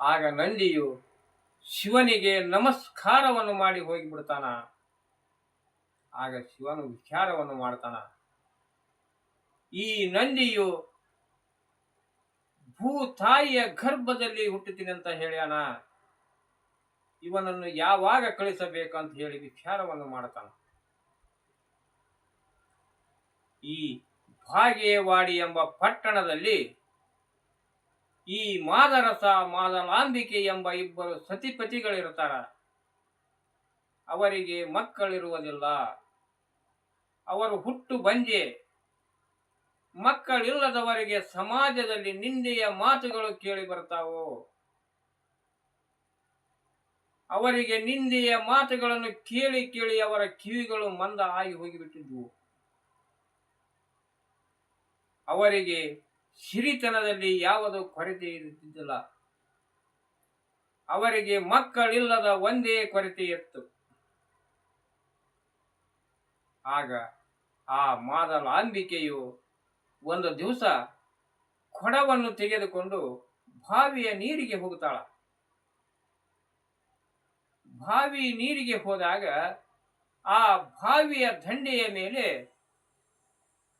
ಆಗ ನಂದಿಯು ಶಿವನಿಗೆ ನಮಸ್ಕಾರವನ್ನು ಮಾಡಿ ಹೋಗಿಬಿಡ್ತಾನ. ಆಗ ಶಿವನು ವಿಚಾರವನ್ನು ಮಾಡ್ತಾನ. ಈ ನಂದಿಯು ಭೂತಾಯಿಯ ಗರ್ಭದಲ್ಲಿ ಹುಟ್ಟುತ್ತೀನಿ ಅಂತ ಹೇಳ್ಯಾನ. ಇವನನ್ನು ಯಾವಾಗ ಕಳಿಸಬೇಕಂತ ಹೇಳಿ ವಿಚಾರವನ್ನು ಮಾಡ್ತಾನ. ಈ ಭಾಗೇವಾಡಿ ಎಂಬ ಪಟ್ಟಣದಲ್ಲಿ ಈ ಮಾದರಸ, ಮಾದಲಾಂಬಿಕೆ ಎಂಬ ಇಬ್ಬರು ಸತಿಪತಿಗಳಿರ್ತಾರ ಅವರಿಗೆ ಮಕ್ಕಳಿರುವುದಿಲ್ಲ. ಅವರು ಹುಟ್ಟು ಬಂಜೆ. ಮಕ್ಕಳಿಲ್ಲದವರಿಗೆ ಸಮಾಜದಲ್ಲಿ ನಿಂದೆಯ ಮಾತುಗಳು ಕೇಳಿ ಬರ್ತಾವು ಅವರಿಗೆ ನಿಂದೆಯ ಮಾತುಗಳನ್ನು ಕೇಳಿ ಕೇಳಿ ಅವರ ಕಿವಿಗಳು ಮಂದ ಆಗಿ ಹೋಗಿಬಿಟ್ಟಿದ್ವು. ಅವರಿಗೆ ಸಿರಿತನದಲ್ಲಿ ಯಾವುದೋ ಕೊರತೆ ಇರುತ್ತಿದ್ದಿಲ್ಲ. ಅವರಿಗೆ ಮಕ್ಕಳಿಲ್ಲದ ಒಂದೇ ಕೊರತೆ ಇತ್ತು. ಆಗ ಆ ಮಾದಲಾಂಬಿಕೆಯು ಒಂದು ದಿವಸ ಕೊಡವನ್ನು ತೆಗೆದುಕೊಂಡು ಬಾವಿಯ ನೀರಿಗೆ ಹೋಗುತ್ತಾಳ. ಬಾವಿ ನೀರಿಗೆ ಹೋದಾಗ ಆ ಬಾವಿಯ ದಂಡೆಯ ಮೇಲೆ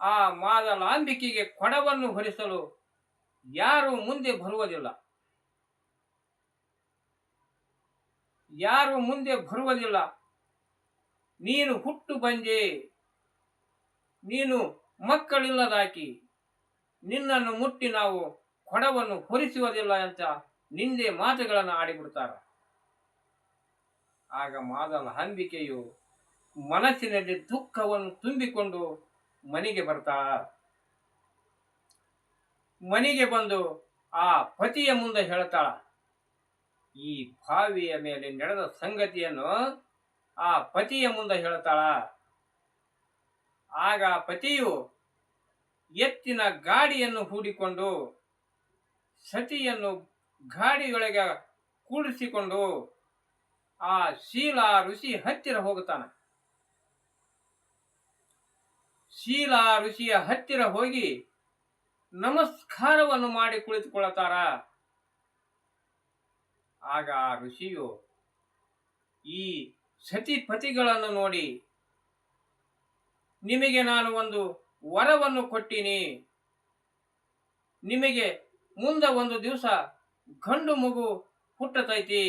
ಆ ಮಾದಲಾಂಬಿಕೆಗೆ ಕೊಡವನ್ನು ಹೊರಿಸಲು ಯಾರು ಮುಂದೆ ಬರುವುದಿಲ್ಲ. ಯಾರು ಮುಂದೆ ಬರುವುದಿಲ್ಲ. ನೀನು ಹುಟ್ಟು ಬಂದೆ ನೀನು ಮಕ್ಕಳಿಲ್ಲದಾಕಿ. ನಿನ್ನನ್ನು ಮುಟ್ಟಿ ನಾವು ಕೊಡವನ್ನು ಹೊರಿಸುವುದಿಲ್ಲ ಅಂತ ನಿಂದೆ ಮಾತುಗಳನ್ನು ಆಡಿಬಿಡ್ತಾರ. ಆಗ ಮಾದಲ ಹಂಬಿಕೆಯು ಮನಸ್ಸಿನಲ್ಲಿ ದುಃಖವನ್ನು ತುಂಬಿಕೊಂಡು ಮನೆಗೆ ಬರ್ತಾ, ಮನೆಗೆ ಬಂದು ಆ ಪತಿಯ ಮುಂದೆ ಹೇಳ್ತಾಳ, ಈ ಬಾವಿಯ ಮೇಲೆ ನಡೆದ ಸಂಗತಿಯನ್ನು ಆ ಪತಿಯ ಮುಂದೆ ಹೇಳ್ತಾಳ. ಆಗ ಪತಿಯು ಎತ್ತಿನ ಗಾಡಿಯನ್ನು ಹೂಡಿಕೊಂಡು ಸತಿಯನ್ನು ಗಾಡಿಯೊಳಗೆ ಕೂಡಿಸಿಕೊಂಡು ಆ ಶೀಲ ಋಷಿ ಹತ್ತಿರ ಹೋಗುತ್ತಾನ. ಶೀಲ ಋಷಿಯ ಹತ್ತಿರ ಹೋಗಿ ನಮಸ್ಕಾರವನ್ನು ಮಾಡಿ ಕುಳಿತುಕೊಳ್ಳುತ್ತಾರ? ಆಗ ಆ ಋಷಿಯು ಈ ಸತಿಪತಿಗಳನ್ನು ನೋಡಿ, ನಿಮಗೆ ನಾನು ಒಂದು ವರವನ್ನು ಕೊಟ್ಟಿನಿ. ನಿಮಗೆ ಮುಂದೆ ಒಂದು ದಿವಸ ಗಂಡು ಮಗು ಹುಟ್ಟತೈತಿ.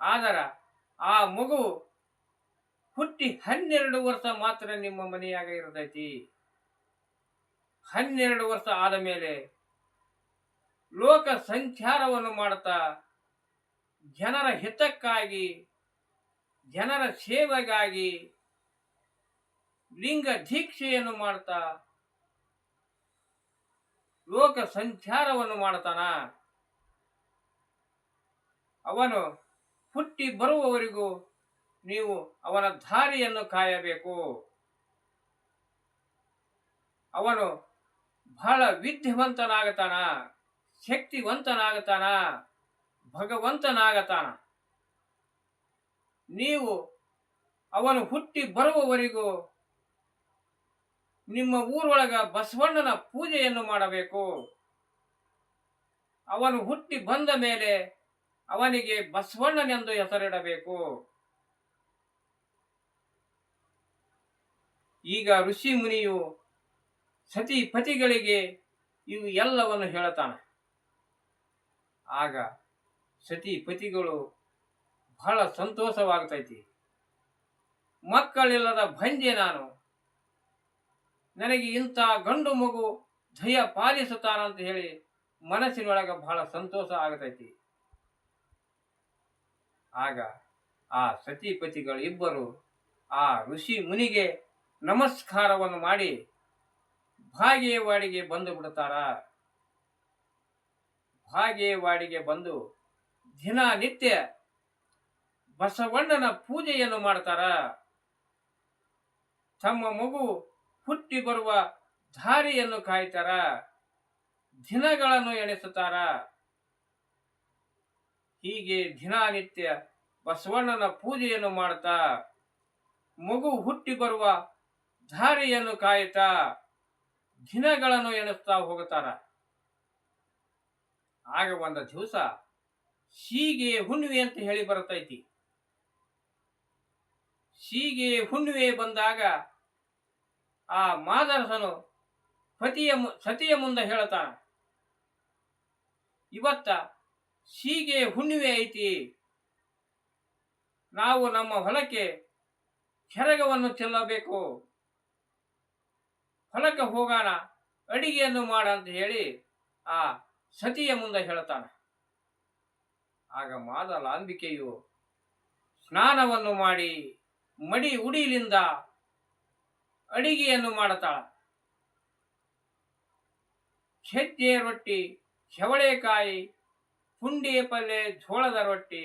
ಆದರ ಆ ಮಗು ಹುಟ್ಟಿ ಹನ್ನೆರಡು ವರ್ಷ ಮಾತ್ರ ನಿಮ್ಮ ಮನೆಯಾಗ ಇರತೈತಿ. ಹನ್ನೆರಡು ವರ್ಷ ಆದ ಮೇಲೆ ಲೋಕ ಸಂಚಾರವನ್ನು ಮಾಡುತ್ತಾ ಜನರ ಹಿತಕ್ಕಾಗಿ, ಜನರ ಸೇವೆಗಾಗಿ ಲಿಂಗ ದೀಕ್ಷೆಯನ್ನು ಮಾಡ್ತಾ ಲೋಕ ಸಂಚಾರವನ್ನು ಮಾಡ್ತಾನ. ಅವನು ಹುಟ್ಟಿ ಬರುವವರೆಗೂ ನೀವು ಅವನ ದಾರಿಯನ್ನು ಕಾಯಬೇಕು. ಅವನು ಬಹಳ ವಿದ್ಯಾವಂತನಾಗತಾನ, ಶಕ್ತಿವಂತನಾಗತಾನ, ಭಗವಂತನಾಗತಾನ. ನೀವು ಅವನು ಹುಟ್ಟಿ ಬರುವವರೆಗೂ ನಿಮ್ಮ ಊರೊಳಗ ಬಸವಣ್ಣನ ಪೂಜೆಯನ್ನು ಮಾಡಬೇಕು. ಅವನು ಹುಟ್ಟಿ ಬಂದ ಮೇಲೆ ಅವನಿಗೆ ಬಸವಣ್ಣನೆಂದು ಹೆಸರಿಡಬೇಕು. ಈಗ ಋಷಿ ಮುನಿಯು ಸತಿ ಪತಿಗಳಿಗೆ ಇವು ಎಲ್ಲವನ್ನು ಹೇಳುತ್ತಾನೆ. ಆಗ ಸತಿ ಪತಿಗಳು ಬಹಳ ಸಂತೋಷವಾಗ್ತೈತಿ. ಮಕ್ಕಳಿಲ್ಲದ ಭಂಜೆ ನಾನು. ನನಗೆ ಇಂಥ ಗಂಡು ಮಗು ದಯ ಪಾಲಿಸುತ್ತಾನಂತ ಹೇಳಿ ಮನಸ್ಸಿನೊಳಗೆ ಬಹಳ ಸಂತೋಷ ಆಗತೈತಿ. ಆಗ ಆ ಸತಿಪತಿಗಳು ಇಬ್ಬರು ಆ ಋಷಿ ಮುನಿಗೆ ನಮಸ್ಕಾರವನ್ನು ಮಾಡಿ ಭಾಗೇವಾಡಿಗೆ ಬಂದು ಬಿಡುತ್ತಾರ? ಭಾಗೇವಾಡಿಗೆ ಬಂದು ದಿನನಿತ್ಯ ಬಸವಣ್ಣನ ಪೂಜೆಯನ್ನು ಮಾಡ್ತಾರ? ತಮ್ಮ ಮಗು ಹುಟ್ಟಿ ಬರುವ ದಾರಿಯನ್ನು ಕಾಯ್ತಾರ? ದಿನಗಳನ್ನು ಎಣಿಸುತ್ತಾರ? ಹೀಗೆ ದಿನನಿತ್ಯ ಬಸವಣ್ಣನ ಪೂಜೆಯನ್ನು ಮಾಡ್ತಾ ಮಗು ಹುಟ್ಟಿ ಬರುವ ದಾರಿಯನ್ನು ಕಾಯುತ್ತಾ ದಿನಗಳನ್ನು ಎಣಿಸ್ತಾ ಹೋಗುತ್ತಾರ. ಆಗ ಒಂದು ದಿವಸ ಸೀಗೆ ಹುಣ್ಣಿವೆ ಅಂತ ಹೇಳಿ ಬರ್ತೈತಿ. ಸೀಗೆ ಹುಣ್ಣಿವೆ ಬಂದಾಗ ಆ ಮಾದರಸನು ಪತಿಯ ಸತಿಯ ಮುಂದೆ ಹೇಳ್ತಾನ ಇವತ್ತ ಸೀಗೆ ಹುಣ್ಣಿವೆ ಐತಿ. ನಾವು ನಮ್ಮ ಹೊಲಕ್ಕೆ ಕೆರಗವನ್ನು ಚೆಲ್ಲಬೇಕು. ಹೊಲಕ್ಕೆ ಹೋಗೋಣ, ಅಡಿಗೆಯನ್ನು ಮಾಡ ಅಂತ ಹೇಳಿ ಆ ಸತಿಯ ಮುಂದೆ ಹೇಳ್ತಾನೆ. ಆಗ ಮಾದಲಾಂಬಿಕೆಯು ಸ್ನಾನವನ್ನು ಮಾಡಿ ಮಡಿ ಉಡಿಲಿಂದ ಅಡಿಗೆಯನ್ನು ಮಾಡುತ್ತಾಳ. ಛಜ್ಜೆ ರೊಟ್ಟಿ ಚವಳೆಕಾಯಿ ಪುಂಡಿ ಪಲ್ಲೆ ಜೋಳದ ರೊಟ್ಟಿ,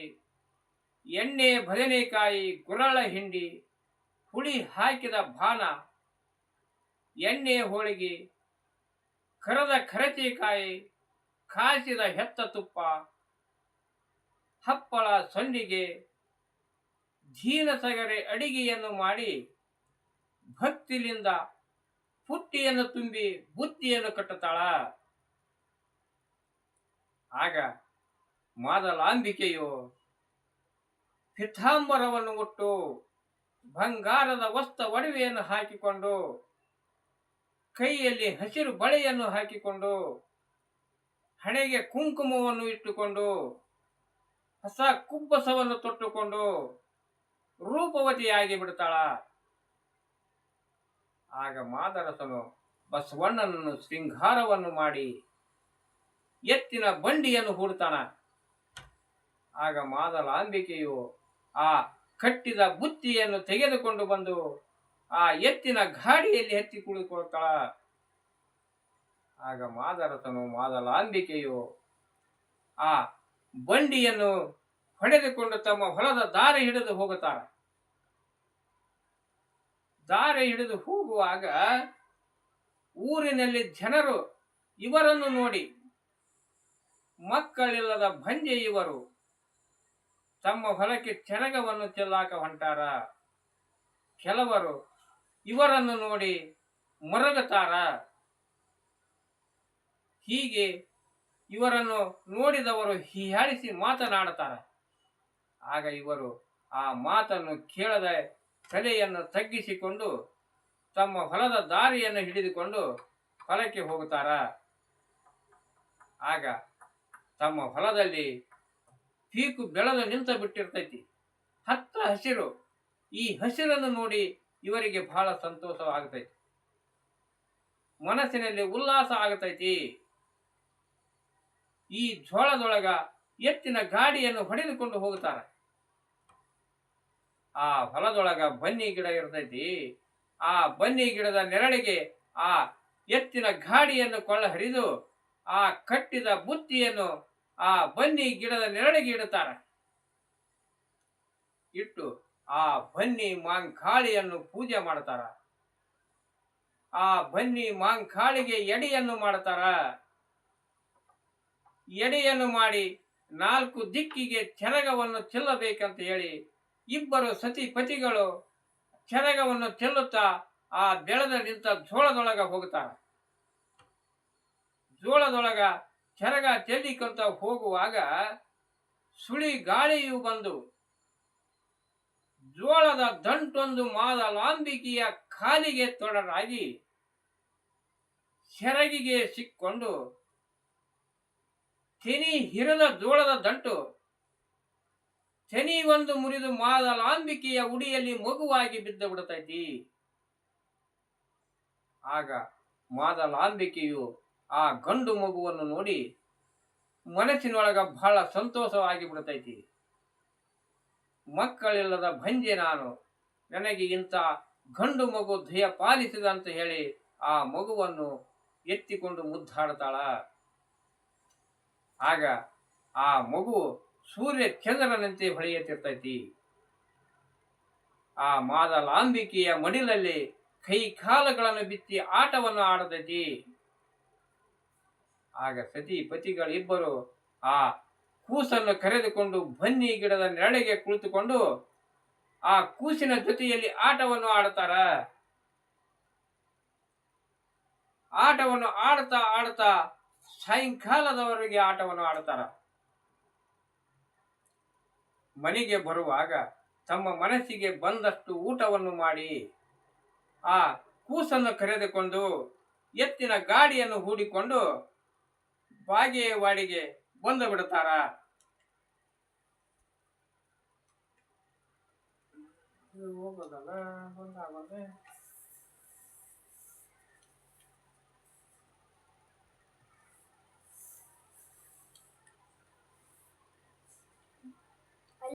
ಎಣ್ಣೆ, ಬದನೆಕಾಯಿ, ಗುರಳ ಹಿಂಡಿ, ಹುಳಿ ಹಾಕಿದ ಬಾನ ಎಣ್ಣೆ ಹೋಳಿಗೆ, ಕರದ ಕರತೆಕಾಯಿ ಕಾಸಿದ ಹೆತ್ತ ತುಪ್ಪ, ಹಪ್ಪಳ ಸಂಡಿಗೆ ಸಗರೆ ಅಡಿಗೆಯನ್ನು ಮಾಡಿ ಭಕ್ತಿಲಿಂದ ಪುಟ್ಟಿಯನ್ನು ತುಂಬಿ ಬುತ್ತಿಯನ್ನು ಕಟ್ಟುತ್ತಾಳ. ಆಗ ಮಾದಲಾಂಬಿಕೆಯು ಪಿತಾಂಬರವನ್ನು ಉಟ್ಟು ಬಂಗಾರದ ವಸ್ತ್ರ ಒಡವೆಯನ್ನು ಹಾಕಿಕೊಂಡು ಕೈಯಲ್ಲಿ ಹಸಿರು ಬಳೆಯನ್ನು ಹಾಕಿಕೊಂಡು, ಹಣೆಗೆ ಕುಂಕುಮವನ್ನು ಇಟ್ಟುಕೊಂಡು, ಹೊಸ ಕುಬ್ಬಸವನ್ನು ತೊಟ್ಟುಕೊಂಡು ರೂಪವತಿಯಾಗಿ ಬಿಡ್ತಾಳ ಆಗ ಮಾದರಸನು ಬಸವಣ್ಣನನ್ನು ಶೃಂಗಾರವನ್ನು ಮಾಡಿ ಎತ್ತಿನ ಬಂಡಿಯನ್ನು ಹೂಡ್ತಾನ ಆಗ ಮಾದಲಾಂಬಿಕೆಯು ಆ ಕಟ್ಟಿದ ಬುತ್ತಿಯನ್ನು ತೆಗೆದುಕೊಂಡು ಬಂದು ಆ ಎತ್ತಿನ ಗಾಡಿಯಲ್ಲಿ ಎತ್ತಿ ಕುಳಿತುಕೊಳ್ತಾಳ. ಆಗ ಮಾದರಸನು ಮಾದಲಾಂಬಿಕೆಯು ಆ ಬಂಡಿಯನ್ನು ಹೊಡೆದುಕೊಂಡು ತಮ್ಮ ಹೊಲದ ದಾರಿ ಹಿಡಿದು ಹೋಗುತ್ತಾರ ದಾರಿ ಹಿಡಿದು ಹೋಗುವಾಗ ಊರಿನಲ್ಲಿ ಜನರು ಇವರನ್ನು ನೋಡಿ, ಮಕ್ಕಳಿಲ್ಲದ ಭಂಜೆ ಇವರು ತಮ್ಮ ಹೊಲಕ್ಕೆ ಚೆನಗವನ್ನು ಚೆಲ್ಲಾಕ ಹೊಂಟಾರ. ಕೆಲವರು ಇವರನ್ನು ನೋಡಿ ಮರಗತಾರ. ಹೀಗೆ ಇವರನ್ನು ನೋಡಿದವರು ಹೀಯಾಳಿಸಿ ಮಾತನಾಡುತ್ತಾರೆ ಆಗ ಇವರು ಆ ಮಾತನ್ನು ಕೇಳದೆ ತಲೆಯನ್ನು ತಗ್ಗಿಸಿಕೊಂಡು ತಮ್ಮ ಹೊಲದ ದಾರಿಯನ್ನು ಹಿಡಿದುಕೊಂಡು ಹೊಲಕ್ಕೆ ಹೋಗುತ್ತಾರ. ಆಗ ತಮ್ಮ ಹೊಲದಲ್ಲಿ ಪೀಕು ಬೆಳೆದು ನಿಂತ ಬಿಟ್ಟಿರ್ತೈತಿ ಹತ್ತ ಹಸಿರು. ಈ ಹಸಿರನ್ನು ನೋಡಿ ಇವರಿಗೆ ಬಹಳ ಸಂತೋಷವಾಗತೈತಿ. ಮನಸ್ಸಿನಲ್ಲಿ ಉಲ್ಲಾಸ ಆಗತೈತಿ. ಈ ಜೋಳದೊಳಗ ಎತ್ತಿನ ಗಾಡಿಯನ್ನು ಹೊಡೆದುಕೊಂಡು ಹೋಗುತ್ತಾರೆ. ಆ ಹೊಲದೊಳಗ ಬನ್ನಿ ಗಿಡ ಇರ್ತೈತಿ. ಆ ಬನ್ನಿ ಗಿಡದ ನೆರಳಿಗೆ ಆ ಎತ್ತಿನ ಗಾಡಿಯನ್ನು ಕೊಳ್ಳ ಹರಿದು ಆ ಕಟ್ಟಿದ ಬುತ್ತಿಯನ್ನು ಆ ಬನ್ನಿ ಗಿಡದ ನೆರಳಿಗೆ ಇಡುತ್ತಾರೆ. ಇಟ್ಟು ಆ ಬನ್ನಿ ಮಾಂಕಾಳಿಯನ್ನು ಪೂಜೆ ಮಾಡ್ತಾರ. ಆ ಬನ್ನಿ ಮಾಂಕಾಳಿಗೆ ಎಡೆಯನ್ನು ಮಾಡ್ತಾರ. ಎಡೆಯನ್ನು ಮಾಡಿ ನಾಲ್ಕು ದಿಕ್ಕಿಗೆ ಚರಗವನ್ನು ಚೆಲ್ಲಬೇಕಂತ ಹೇಳಿ ಇಬ್ಬರು ಸತಿ ಪತಿಗಳು ಚರಗವನ್ನು ಚೆಲ್ಲುತ್ತಾ ಆ ಬೆಳೆದ ನಿಂತ ಜೋಳದೊಳಗ ಹೋಗುತ್ತಾರೆ. ಜೋಳದೊಳಗ ಚರಗ ಚೆಲ್ಲಿಕೊಂತ ಹೋಗುವಾಗ ಸುಳಿ ಗಾಳಿಯು ಬಂದು ಜೋಳದ ದಂಟೊಂದು ಮಾದಲಾಂಬಿಕೆಯ ಕಾಲಿಗೆ ತೊಡರಾಗಿ ಸೆರಗಿಗೆ ಸಿಕ್ಕೊಂಡು ತೆನಿ ಹಿರದ ಜೋಳದ ದಂಟು ತೆನಿ ಒಂದು ಮುರಿದು ಮಾದಲಾಂಬಿಕೆಯ ಉಡಿಯಲ್ಲಿ ಮಗುವಾಗಿ ಬಿದ್ದು ಬಿಡುತ್ತೈತಿ ಆಗ ಮಾದಲಾಂಬಿಕೆಯು ಆ ಗಂಡು ಮಗುವನ್ನು ನೋಡಿ ಮನಸ್ಸಿನೊಳಗ ಬಹಳ ಸಂತೋಷವಾಗಿ ಬಿಡುತ್ತೈತಿ ಮಕ್ಕಳಿಲ್ಲದ ಭಂಜೆ ನಾನು. ನನಗೆ ಇಂಥ ಗಂಡು ಮಗು ದಯ ಪಾಲಿಸಿದ ಅಂತ ಹೇಳಿ ಆ ಮಗುವನ್ನು ಎತ್ತಿಕೊಂಡು ಮುದ್ದಾಡ್ತಾಳ. ಆಗ ಆ ಮಗು ಸೂರ್ಯ ಚಂದ್ರನಂತೆ ಹೊಳೆಯುತ್ತಿರ್ತೈತಿ. ಆ ಮಾದಲಾಂಬಿಕೆಯ ಮಡಿಲಲ್ಲಿ ಕೈ ಕಾಲುಗಳನ್ನು ಬಿತ್ತಿ ಆಟವನ್ನು ಆಡತೈತಿ. ಆಗ ಸತಿ ಪತಿಗಳಿಬ್ಬರು ಆ ಕೂಸನ್ನು ಕರೆದುಕೊಂಡು ಬನ್ನಿ ಗಿಡದ ನೆರಳಿಗೆ ಕುಳಿತುಕೊಂಡು ಆ ಕೂಸಿನ ಜೊತೆಯಲ್ಲಿ ಆಟವನ್ನು ಆಡ್ತಾರ ಆಟವನ್ನು ಆಡ್ತಾ ಆಡ್ತಾ ಸಾಯಂಕಾಲದವರೆಗೆ ಆಟವನ್ನು ಆಡ್ತಾರ ಮನೆಗೆ ಬರುವಾಗ ತಮ್ಮ ಮನಸ್ಸಿಗೆ ಬಂದಷ್ಟು ಊಟವನ್ನು ಮಾಡಿ ಆ ಕೂಸನ್ನು ಕರೆದುಕೊಂಡು ಎತ್ತಿನ ಗಾಡಿಯನ್ನು ಹೂಡಿಕೊಂಡು ಬಾಗೇವಾಡಿಗೆ ಬಂದು ಬಿಡುತ್ತಾರ? ಹೋಗೋದಲ್ಲ ಬಂದ ಬಂದೆ